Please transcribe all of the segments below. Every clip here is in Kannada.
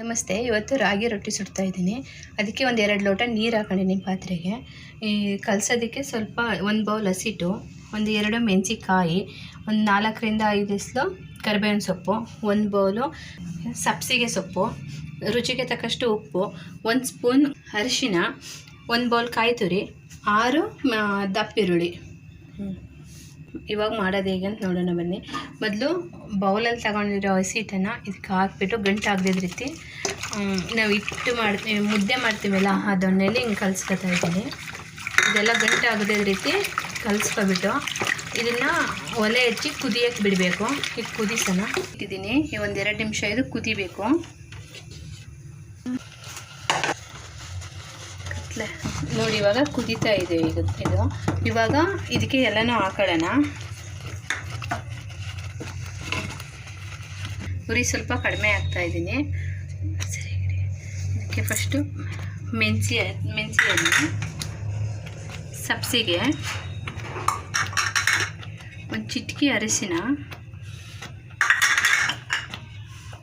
ನಮಸ್ತೆ. ಇವತ್ತು ರಾಗಿ ರೊಟ್ಟಿ ಸುಡ್ತಾ ಇದ್ದೀನಿ. ಅದಕ್ಕೆ ಒಂದು ಎರಡು ಲೋಟ ನೀರು ಹಾಕೊಂಡಿನಿ ಪಾತ್ರೆಗೆ. ಈ ಕಲಸೋದಕ್ಕೆ ಸ್ವಲ್ಪ ಒಂದು ಬೌಲ್ ಹಸಿಟ್ಟು, ಒಂದು ಎರಡು ಮೆಣಸಿಕಾಯಿ ಒಂದು ನಾಲ್ಕರಿಂದ ಐದು ಎಸ್ಲು ಕರಿಬೇವಿನ ಸೊಪ್ಪು, ಒಂದು ಬೌಲು ಸಬ್ಸಿಗೆ ಸೊಪ್ಪು, ರುಚಿಗೆ ತಕ್ಕಷ್ಟು ಉಪ್ಪು, ಒಂದು ಸ್ಪೂನ್ ಅರಿಶಿನ ಒಂದು ಬೌಲ್ ಕಾಯಿ ತುರಿ ಆರು ದಪ್ಪಿರುಳ್ಳಿ. ಇವಾಗ ಮಾಡೋದು ಹೇಗೆ ಅಂತ ನೋಡೋಣ ಬನ್ನಿ. ಮೊದಲು ಬೌಲಲ್ಲಿ ತಗೊಂಡಿರೋ ಹಸಿಟ್ಟನ್ನು ಇದಕ್ಕೆ ಹಾಕ್ಬಿಟ್ಟು ಗಂಟು ಆಗದಿದ್ದ ರೀತಿ ನಾವು ಹಿಟ್ಟು ಮಾಡ್ತೀವಿ ಮುದ್ದೆ ಮಾಡ್ತೀವಲ್ಲ, ಆ ದೊಣ್ಣೆಲಿ ಹಿಂಗೆ ಕಲಿಸ್ಕೊತಾ ಇದ್ದೀನಿ. ಇದೆಲ್ಲ ಗಂಟು ಆಗದಿದ್ದ ರೀತಿ ಕಲಿಸ್ಕೊಬಿಟ್ಟು ಇದನ್ನು ಒಲೆ ಹಚ್ಚಿ ಕುದಿಯಕ್ಕೆ ಬಿಡಬೇಕು. ಈಗ ಕುದಿಸೋಣ. ಇಟ್ಟಿದ್ದೀನಿ. ಒಂದು ಎರಡು ನಿಮಿಷ ಇದು ಕುದಿಬೇಕು. ನೋಡಿ, ಇವಾಗ ಕುದೀತಾ ಇದೆ ಇದು ಇದು. ಇವಾಗ ಇದಕ್ಕೆ ಎಲ್ಲನೂ ಹಾಕೊಳ್ಳೋಣ. ಉರಿ ಸ್ವಲ್ಪ ಕಡಿಮೆ ಆಗ್ತಾ ಇದ್ದೀನಿ. ಸರಿ ಇದಕ್ಕೆ ಫಸ್ಟು ಮೆಣಸಿ ಮೆಣಸಿ ಎಣ್ಣೆ ಸಬ್ಸಿಗೆ ಒಂದು ಚಿಟಕಿ ಅರಿಶಿನ,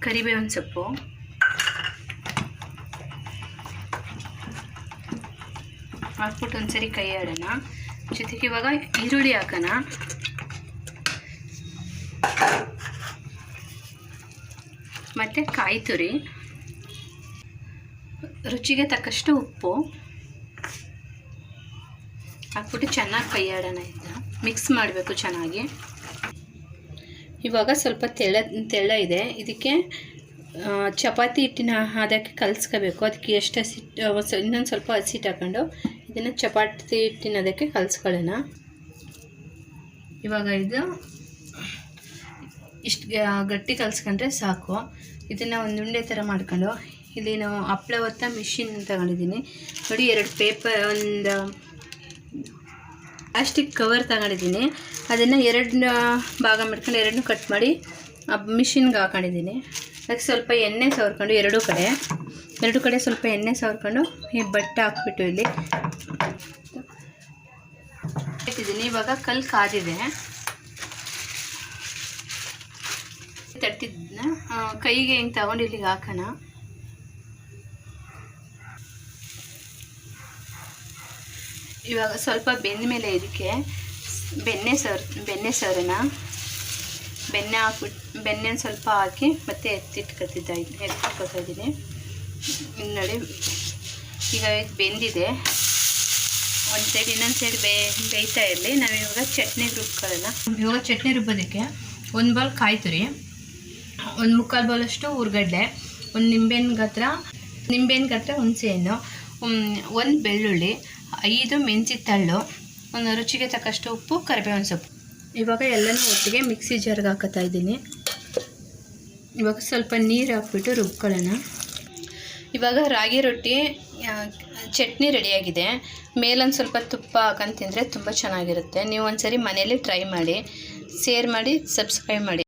ಕರಿಬೇವಿನ ಸೊಪ್ಪು. ಹಾಕ್ಬಿಟ್ಟು ಒಂದ್ಸರಿ ಕೈ ಆಡೋಣ. ಜೊತೆಗೆ ಇವಾಗ ಈರುಳ್ಳಿ ಹಾಕೋಣ. ಮತ್ತು ಕಾಯಿ ತುರಿ. ರುಚಿಗೆ ತಕ್ಕಷ್ಟು ಉಪ್ಪು. ಹಾಕ್ಬಿಟ್ಟು ಚೆನ್ನಾಗಿ ಕೈ ಆಡೋಣ ಇದನ್ನ ಮಿಕ್ಸ್ ಮಾಡಬೇಕು ಚೆನ್ನಾಗಿ. ಇವಾಗ ಸ್ವಲ್ಪ ತೆಳ ತೆಳ್ಳ ಇದೆ. ಇದಕ್ಕೆ ಚಪಾತಿ ಹಿಟ್ಟಿನ ಅದಕ್ಕೆ ಕಲಿಸ್ಕೋಬೇಕು. ಅದಕ್ಕೆ ಎಷ್ಟು ಹಸಿಟ್ಟು ಇನ್ನೊಂದು ಸ್ವಲ್ಪ ಹಸಿಟ್ಟು ಹಾಕೊಂಡು ಇದನ್ನು ಚಪಾತಿ ತಿನ್ನೋದಕ್ಕೆ ಅದಕ್ಕೆ ಕಲಿಸ್ಕೊಳ್ಳೋಣ. ಇವಾಗ ಇದು ಇಷ್ಟು ಗಟ್ಟಿ ಕಲಿಸ್ಕೊಂಡ್ರೆ ಸಾಕು. ಇದನ್ನು ಒಂದು ಉಂಡೆ ಥರ ಮಾಡ್ಕೊಂಡು, ಇಲ್ಲಿ ನಾವು ಹಪ್ಳ ಹೊತ್ತ ಮಿಷಿನ್ ತಗೊಂಡಿದ್ದೀನಿ. ನೋಡಿ, ಎರಡು ಪೇಪರ್ ಒಂದು ಪ್ಲಾಸ್ಟಿಕ್ ಕವರ್ ತಗೊಂಡಿದ್ದೀನಿ. ಅದನ್ನು ಎರಡು ಭಾಗ ಮಾಡ್ಕೊಂಡು ಎರಡನ್ನೂ ಕಟ್ ಮಾಡಿ ಮಿಷಿನ್ಗೆ ಹಾಕೊಂಡಿದ್ದೀನಿ. ಅದಕ್ಕೆ ಸ್ವಲ್ಪ ಎಣ್ಣೆ ಸವರ್ಕೊಂಡು, ಎರಡೂ ಕಡೆ. ಎರಡು ಕಡೆ ಸ್ವಲ್ಪ ಎಣ್ಣೆ ಸವರ್ಕೊಂಡು, ಈ ಬಟ್ಟೆ ಹಾಕ್ಬಿಟ್ಟು ಇಲ್ಲಿ. ಇಟ್ಟಿದ್ದೀನಿ ಇವಾಗ ಕಲ್ಲು ಕಾದಿದೆ. ತಟ್ಟಿದ್ದನ್ನ ಕೈಗೆ ಹಿಂಗೆ ತಗೊಂಡು ಇಲ್ಲಿಗೆ ಹಾಕೋಣ. ಇವಾಗ ಸ್ವಲ್ಪ ಬೆಂದ ಮೇಲೆ ಇದಕ್ಕೆ ಬೆಣ್ಣೆ ಸರ್, ಬೆಣ್ಣೆ ಸರನ. ಬೆಣ್ಣೆ ಹಾಕ್ಬಿಟ್ಟು ಬೆಣ್ಣೆ ಸ್ವಲ್ಪ ಹಾಕಿ ಮತ್ತೆ ಎತ್ತಿಟ್ಕೊತಿದ್ದ, ಎತ್ತಿಟ್ಕೊತಾ ಇದ್ದೀನಿ. ನೋಡಿ, ಈಗ ಬೆಂದಿದೆ. ಒಂದು ಸೈಡ್, ಇನ್ನೊಂದು ಸೈಡ್ ಬೇ, ಬೇಯ್ತಾ ಇರಲಿ. ನಾವು ಇವಾಗ ಚಟ್ನಿ ರುಬ್ಕೊಳ್ಳೋಣ. ಇವಾಗ ಚಟ್ನಿ ರುಬ್ಬೋದಕ್ಕೆ ಒಂದು ಬೌಲ್ ಕಾಯಿ ತುರಿ, ಒಂದು ಮುಕ್ಕಾಲು ಬೌಲಷ್ಟು ಉರ್ಗಡ್ಡೆ, ಒಂದು ನಿಂಬೆಹಣ್ಣು ಗಾತ್ರ ನಿಂಬೆಹಣ್ಣು ಗಾತ್ರ ಹುಣಸೆಹಣ್ಣು ಒಂದು ಬೆಳ್ಳುಳ್ಳಿ, ಐದು ಮೆಣಸಿ ತಳ್ಳು, ಒಂದು ರುಚಿಗೆ ತಕ್ಕಷ್ಟು ಉಪ್ಪು, ಕರಿಬೇವಿನ ಸೊಪ್ಪು. ಇವಾಗ ಎಲ್ಲನೂ ಒಟ್ಟಿಗೆ ಮಿಕ್ಸಿ ಜಾರ್ಗೆ ಹಾಕತ್ತಾ ಇದ್ದೀನಿ. ಇವಾಗ ಸ್ವಲ್ಪ ನೀರು ಹಾಕ್ಬಿಟ್ಟು ರುಬ್ಕೊಳ್ಳೋಣ. ಇವಾಗ ರಾಗಿ ರೊಟ್ಟಿ ಚಟ್ನಿ ರೆಡಿಯಾಗಿದೆ. ಮೇಲೊಂದು ಸ್ವಲ್ಪ ತುಪ್ಪ ಹಾಕೊಂಡು ತಿಂದರೆ ತುಂಬ ಚೆನ್ನಾಗಿರುತ್ತೆ. ನೀವು ಒಂದು ಸರಿ ಮನೇಲಿ ಟ್ರೈ ಮಾಡಿ ಶೇರ್ ಮಾಡಿ ಸಬ್ಸ್ಕ್ರೈಬ್ ಮಾಡಿ.